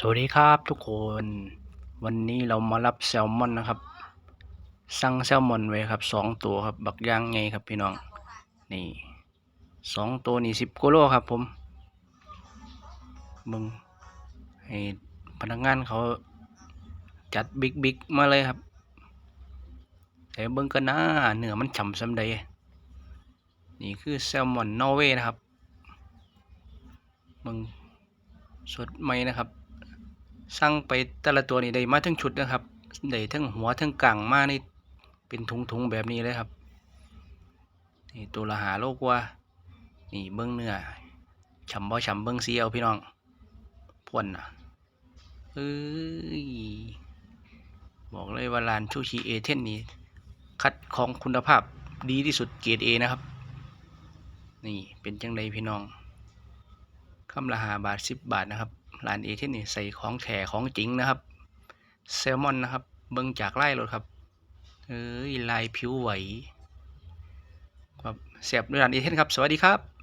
สวัสดีครับทุกคนวันนี้เรามารับแซลมอนนะครับ สั่งแซลมอนไว้ครับสองตัวครับ บักย่างไงครับพี่น้อง นี่สองตัวนี่สิบกิโลครับผมมึงให้พนักงานเขาจัดบิ๊กบิ๊กมาเลยครับแต่เบิ่งกันนะเนื้อมันฉ่ำสำใดนี่คือแซลมอนนอร์เวย์นะครับมึงสดใหม่นะครับ สั่งไปแต่ละตัวนี่ได้มาทั้งชุดนะครับได้ทั้งหัวทั้งกังมานี่เป็นถุงๆแบบนี้เลยครับนี่ตัวละหาโลกว่านี่เบิ้องเนื้อฉ่ำบ่ฉ่ำเบิ้องสีเอาพี่น้องพ่นนะเอ้ยบอกเลยว่าร้านชูชีเอเทนนี่คัดของคุณภาพดีที่สุดเกรดเอนะครับ นี่เป็นจังไดพี่น้องคำละหาบาทสิบบาทนะครับ ร้านเอเทนนี่ใส่ของแท้ของจริงนะครับ แซลมอนนะครับ เบิ้งจากไล่รถครับ เอ้ยลายผิวไหวครับแสบด้วยร้านเอเทนครับ สวัสดีครับ